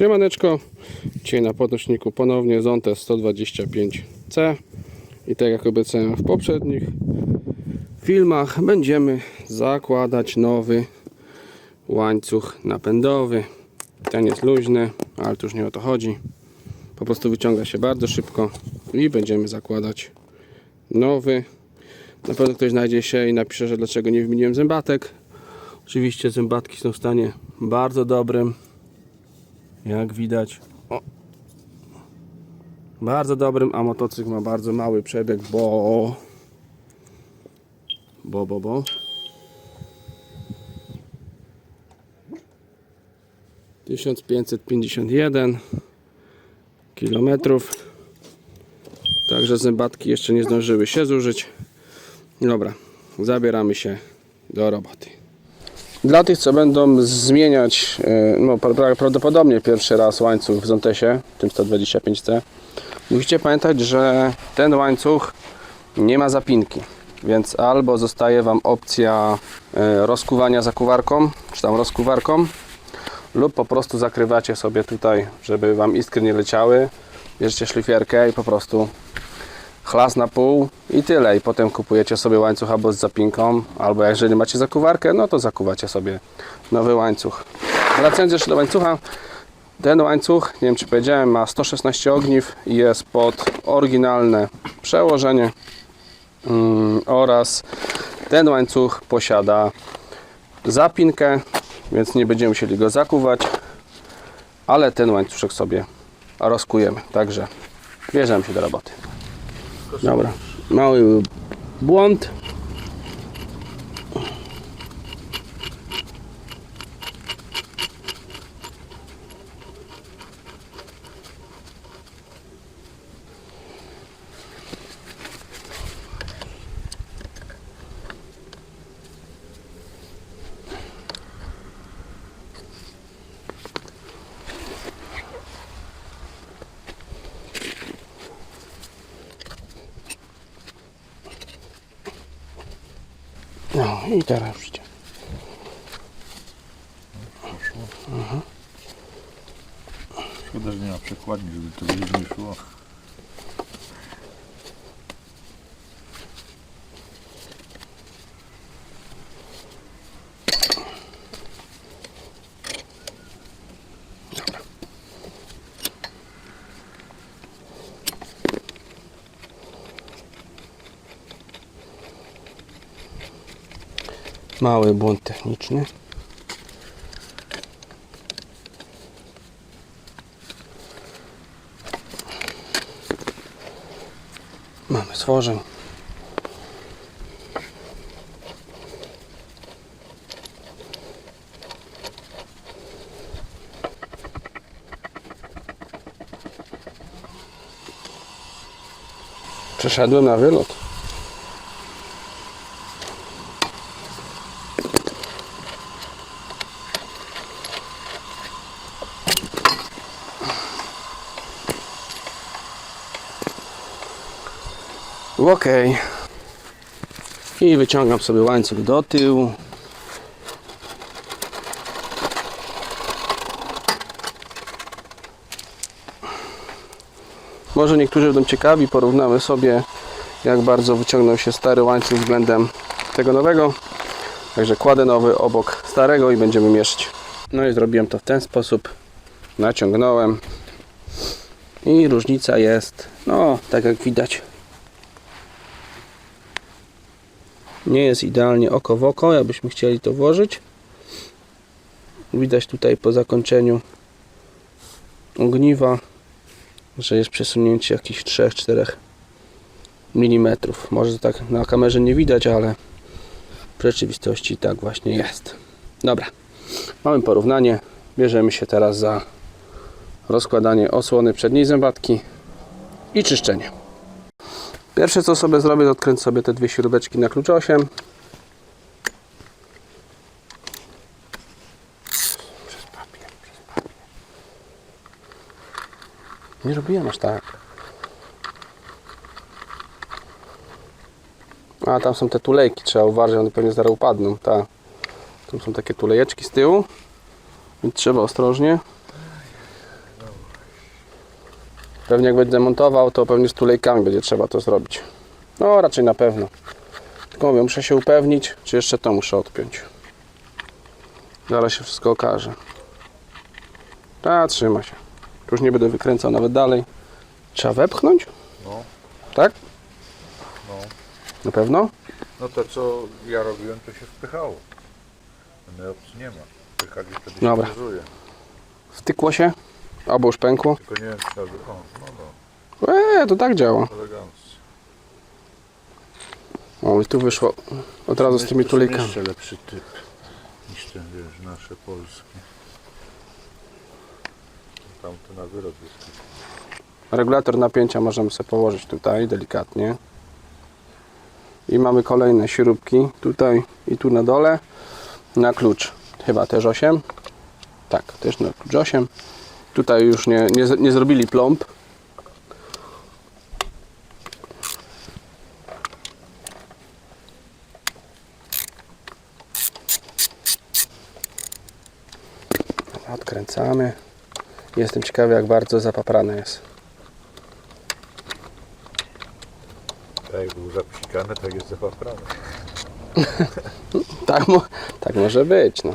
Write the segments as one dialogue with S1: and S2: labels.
S1: Siemaneczko, dzisiaj na podnośniku ponownie Zontes 125C i tak jak obiecałem w poprzednich filmach będziemy zakładać nowy łańcuch napędowy. Ten jest luźny, ale tu już nie o to chodzi. Po prostu wyciąga się bardzo szybko i będziemy zakładać nowy. Na pewno ktoś znajdzie się i napisze, że dlaczego nie wymieniłem zębatek. Oczywiście zębatki są w stanie bardzo dobrym. Jak widać. O. Bardzo dobrym, a motocykl ma bardzo mały przebieg, bo... Bo, bo, bo. 1551 kilometrów. Także zębatki jeszcze nie zdążyły się zużyć. Dobra, zabieramy się do roboty. Dla tych, co będą zmieniać, e, no pra- prawdopodobnie pierwszy raz łańcuch w Zontesie, tym 125C, musicie pamiętać, że ten łańcuch nie ma zapinki, więc albo zostaje Wam opcja e, rozkuwania zakuwarką, czy tam rozkuwarką, lub po prostu zakrywacie sobie tutaj, żeby Wam iskry nie leciały, bierzecie szlifierkę i po prostu chlas na pół i tyle. I potem kupujecie sobie łańcuch albo z zapinką, albo jeżeli macie zakuwarkę, no to zakuwacie sobie nowy łańcuch. Wracając jeszcze do łańcucha, ten łańcuch, nie wiem czy powiedziałem, ma 116 ogniw i jest pod oryginalne przełożenie mm, oraz ten łańcuch posiada zapinkę, więc nie będziemy musieli go zakuwać, ale ten łańcuszek sobie rozkujemy. Także bierzemy się do roboty. Dobra, mały błąd. No i teraz przyciąg.
S2: Szkoda, że nie ma przekładni, żeby to wyżej szło.
S1: Mały błąd techniczny. Mamy stworzeń. Przeszedłem na wylot. Ok. I wyciągam sobie łańcuch do tyłu. Może niektórzy będą ciekawi, porównamy sobie jak bardzo wyciągnął się stary łańcuch względem tego nowego. Także kładę nowy obok starego i będziemy mieszać. No i zrobiłem to w ten sposób. Naciągnąłem. I różnica jest, no tak jak widać, nie jest idealnie oko w oko, jakbyśmy chcieli to włożyć. Widać tutaj po zakończeniu ogniwa, że jest przesunięcie jakichś 3-4 mm. Może tak na kamerze nie widać, ale w rzeczywistości tak właśnie jest. Dobra, mamy porównanie. Bierzemy się teraz za rozkładanie osłony przedniej zębatki i czyszczenie. Pierwsze co sobie zrobię, to odkręcę sobie te dwie śrubeczki na klucz 8. Przez papier, przez papier. Nie robiłem aż tak. A tam są te tulejki, trzeba uważać, one pewnie zaraz upadną. Ta. Tam są takie tulejeczki z tyłu, trzeba ostrożnie. Pewnie jak będzie montował, to pewnie z tulejkami będzie trzeba to zrobić. No raczej na pewno. Tylko mówię, muszę się upewnić, czy jeszcze to muszę odpiąć. Zaraz się wszystko okaże. A, trzyma się. Już nie będę wykręcał nawet dalej. Trzeba wepchnąć?
S2: No.
S1: Tak?
S2: No.
S1: Na pewno?
S2: No to co ja robiłem, to się wpychało. No opcji nie ma. Wpychali wtedy
S1: Dobra.
S2: się gazuje.
S1: Wtykło się? Albo już pękło?
S2: Tylko nie wiem, czy trzeba... O, no no,
S1: Eee, to tak działa.
S2: elegancko.
S1: O, i tu wyszło od razu z tymi
S2: To są
S1: tulejkami.
S2: jeszcze lepszy typ niż ten, wiesz, nasze polskie. Tamte na wyrok jest.
S1: Regulator napięcia możemy sobie położyć tutaj delikatnie. I mamy kolejne śrubki tutaj i tu na dole na klucz. Chyba też 8. Tak, też na klucz 8. Tutaj już nie, nie, nie zrobili plomb. Odkręcamy. Jestem ciekawy jak bardzo zapaprane jest.
S2: Tak jak był zapsikany, tak jest zapafrany.
S1: Tak, mo- tak może być. No.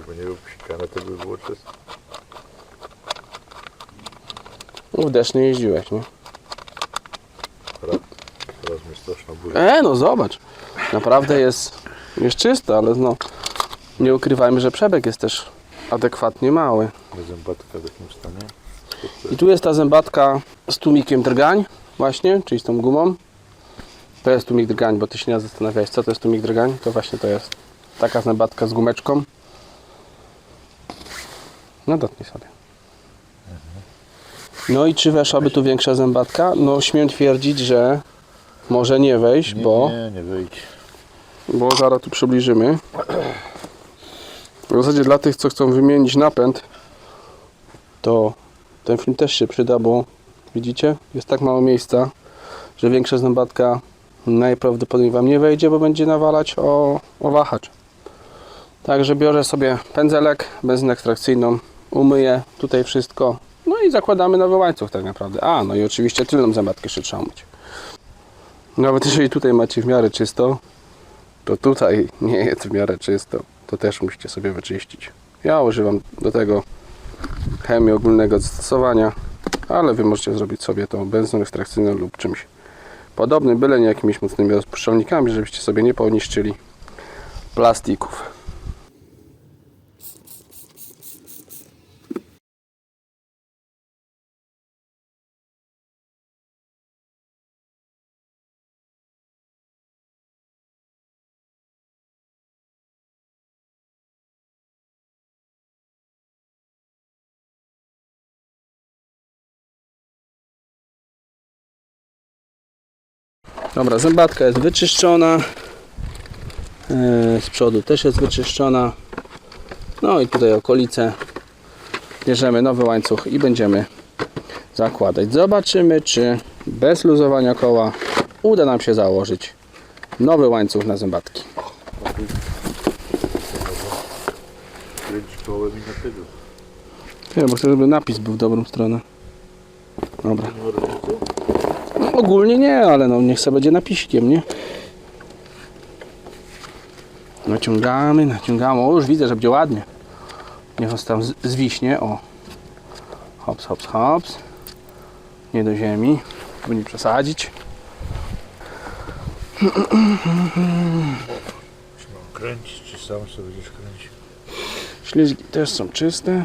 S2: Jakby nie był psikany, to by było czysto.
S1: W deszcz nie jeździłeś, nie?
S2: Teraz, straszno boli.
S1: E, no zobacz. Naprawdę jest, jest czysto, ale no nie ukrywajmy, że przebieg jest też adekwatnie mały.
S2: Zębatka w jakim stanie?
S1: I tu jest ta zębatka z tłumikiem drgań właśnie, czyli z tą gumą. To jest tłumik drgań, bo ty się nie zastanawiałeś, co to jest tłumik drgań? To właśnie to jest taka zębatka z gumeczką. No dotknij sobie. No i czy weszłaby tu większa zębatka? No śmiem twierdzić, że może nie wejść,
S2: Nie,
S1: bo...
S2: nie, nie wyjdź.
S1: bo zaraz tu przybliżymy. W zasadzie dla tych, co chcą wymienić napęd, to ten film też się przyda, bo widzicie, jest tak mało miejsca, że większa zębatka najprawdopodobniej Wam nie wejdzie, bo będzie nawalać o, o wahacz. Także biorę sobie pędzelek, benzynę ekstrakcyjną, umyję tutaj wszystko, no i zakładamy nowy łańcuch tak naprawdę. A, no i oczywiście tylną zębatkę jeszcze trzeba umyć. Nawet jeżeli tutaj macie w miarę czysto, to tutaj nie jest w miarę czysto. To też musicie sobie wyczyścić. Ja używam do tego chemii ogólnego zastosowania, ale Wy możecie zrobić sobie to benzyną ekstrakcyjną lub czymś podobnym, byle nie jakimiś mocnymi rozpuszczalnikami, żebyście sobie nie poniszczyli plastików. Dobra, zębatka jest wyczyszczona. Yy, Z przodu też jest wyczyszczona. No i tutaj okolice. Bierzemy nowy łańcuch i będziemy zakładać. Zobaczymy, czy bez luzowania koła uda nam się założyć nowy łańcuch na zębatki.
S2: Kręć kołem i na tylu.
S1: Nie, bo chcę, żeby napis był w dobrą stronę. Dobra.
S2: Nie ma różnicy?
S1: No, ogólnie nie, ale no niech sobie będzie napiskiem, nie? Naciągamy, naciągamy. O, już widzę, że będzie ładnie. Niech on tam zwiśnie. O. Hops, hops, hops. Nie do ziemi. Żeby nie przesadzić.
S2: Czy mam kręcić, czy sam sobie będziesz kręcił?
S1: Ślizgi też są czyste.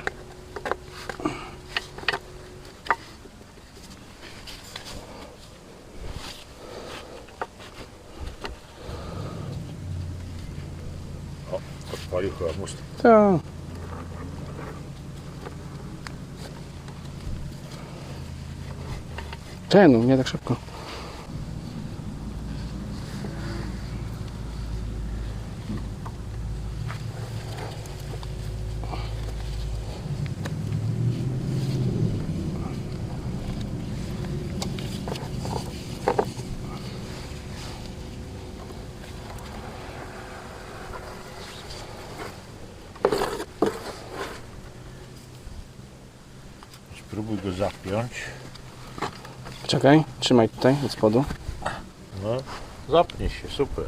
S2: Odpalił chyba
S1: Czemu? no, Nie tak szybko.
S2: Go zapiąć.
S1: Czekaj, trzymaj tutaj od spodu.
S2: No, zapnie się, super.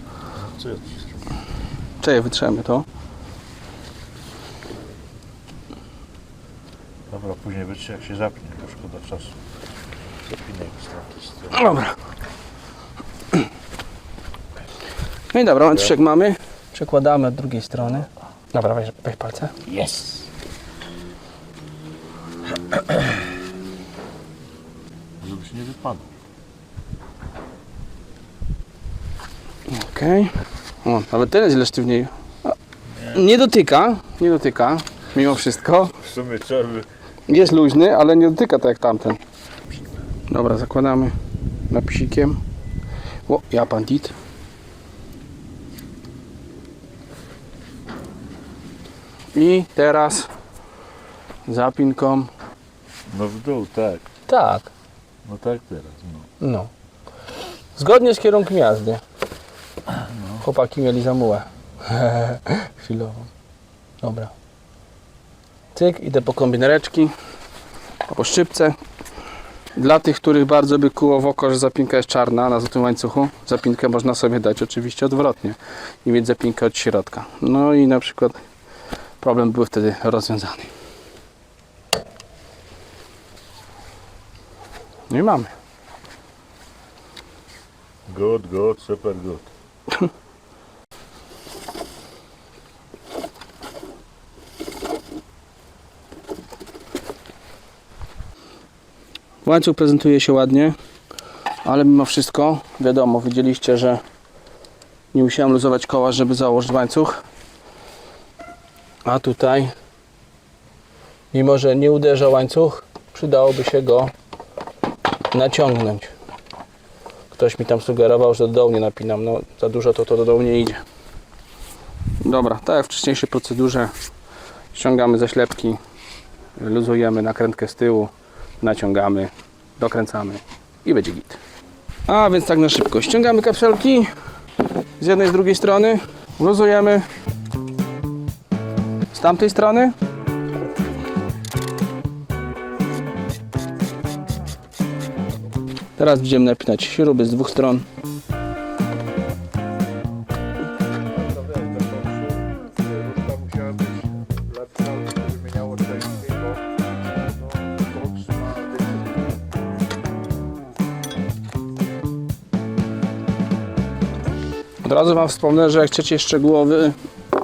S2: No, co ja ci zrobię?
S1: Czekaj, wytrzemy to.
S2: Dobra, później wytrze jak się zapnie, to szkoda czasu. Zapinaj go z tamtej strony.
S1: Dobra. No i dobra, łączek mamy. Przekładamy od drugiej strony. Dobra, weź, weź palce.
S2: Yes! Żebyś nie wypadł.
S1: Okej. O, nawet ten jest ile sztywniej. A, Nie dotyka, nie dotyka, mimo wszystko.
S2: W sumie trzeba by...
S1: Jest luźny, ale nie dotyka tak jak tamten. Dobra, zakładamy napisikiem. O, ja bandit. I teraz zapinką.
S2: No w dół, tak.
S1: Tak,
S2: No tak teraz, no.
S1: no. Zgodnie z kierunkiem jazdy. Chłopaki mieli zamułę. Chwilową. Dobra. Cyk, idę po kombinereczki. Po szczypce. Dla tych, których bardzo by kuło w oko, że zapinka jest czarna na złotym łańcuchu, zapinkę można sobie dać oczywiście odwrotnie i mieć zapinkę od środka. No i na przykład problem był wtedy rozwiązany. No i mamy.
S2: Good, good, super good.
S1: Łańcuch prezentuje się ładnie, ale mimo wszystko, wiadomo, widzieliście, że nie musiałem luzować koła, żeby założyć łańcuch. A tutaj, mimo że nie uderza łańcuch, przydałoby się go naciągnąć. Ktoś mi tam sugerował, że do dołu nie napinam. No, za dużo to, to do dołu nie idzie. Dobra, tak jak w wcześniejszej procedurze, ściągamy ze ślepki, luzujemy nakrętkę z tyłu, naciągamy, dokręcamy i będzie git. A więc tak na szybko. Ściągamy kapselki z jednej z drugiej strony, luzujemy tamtej strony. Teraz będziemy napinać śruby z dwóch stron. Od razu Wam wspomnę, że jak chcecie szczegółowy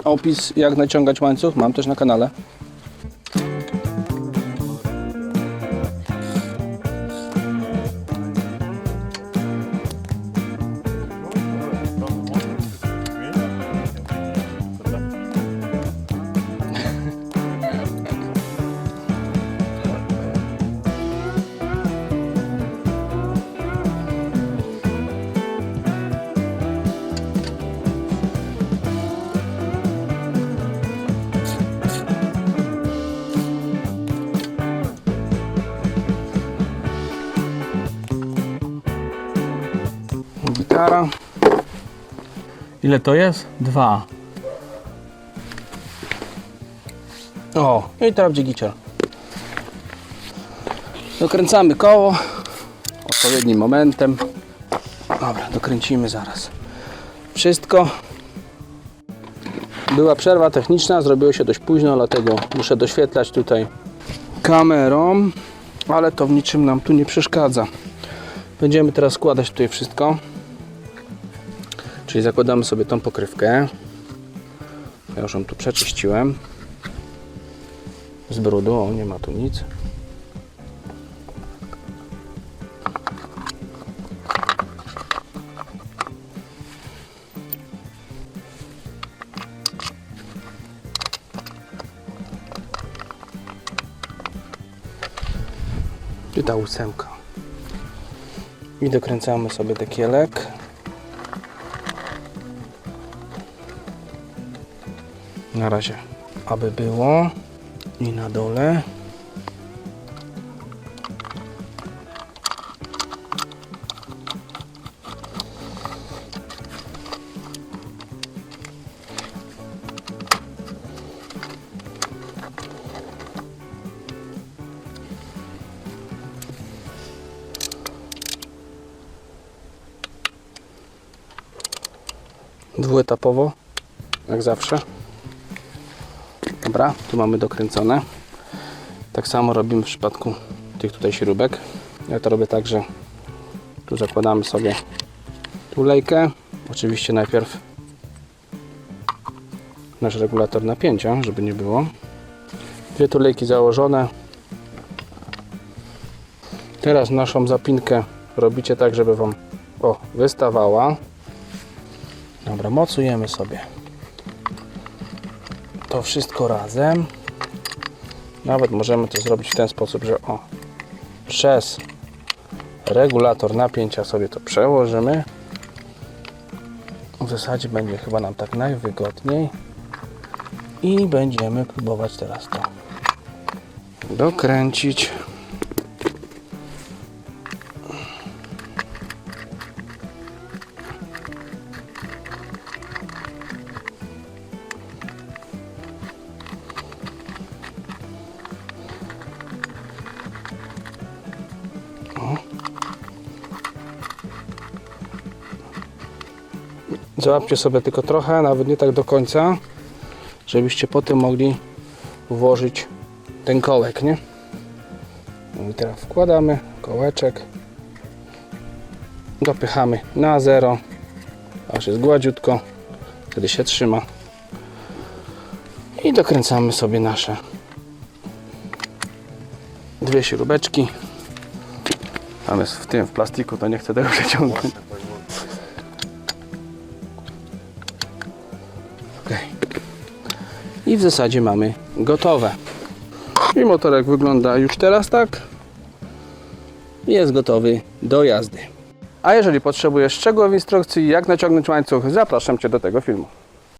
S1: opis jak naciągać łańcuch, mam też na kanale. Ile to jest? Dwa. O, i teraz będzie gicior. Dokręcamy koło odpowiednim momentem. Dobra, dokręcimy zaraz. Wszystko. Była przerwa techniczna, zrobiło się dość późno, dlatego muszę doświetlać tutaj kamerą, ale to w niczym nam tu nie przeszkadza. Będziemy teraz składać tutaj wszystko. Czyli zakładamy sobie tą pokrywkę. Ja już ją tu przeczyściłem. Z brudu, o nie ma tu nic. I ta ósemka. I dokręcamy sobie dekielek. na razie, aby było. I na dole. Dwuetapowo, jak zawsze. Dobra, tu mamy dokręcone. Tak samo robimy w przypadku tych tutaj śrubek. Ja to robię tak, że tu zakładamy sobie tulejkę. Oczywiście najpierw nasz regulator napięcia, żeby nie było. Dwie tulejki założone. Teraz naszą zapinkę robicie tak, żeby Wam o, wystawała. Dobra, mocujemy sobie to wszystko razem. Nawet możemy to zrobić w ten sposób, że o, przez regulator napięcia sobie to przełożymy. W zasadzie będzie chyba nam tak najwygodniej. I będziemy próbować teraz to dokręcić. Załapcie sobie tylko trochę, nawet nie tak do końca, żebyście potem mogli włożyć ten kołek, nie? No I teraz wkładamy kołeczek, dopychamy na zero, aż jest gładziutko, wtedy się trzyma i dokręcamy sobie nasze dwie śrubeczki. Tam jest w tym, w plastiku, to nie chcę tego przeciągnąć. I w zasadzie mamy gotowe. I motorek wygląda już teraz tak. Jest gotowy do jazdy. A jeżeli potrzebujesz szczegółowych instrukcji, jak naciągnąć łańcuch, zapraszam Cię do tego filmu.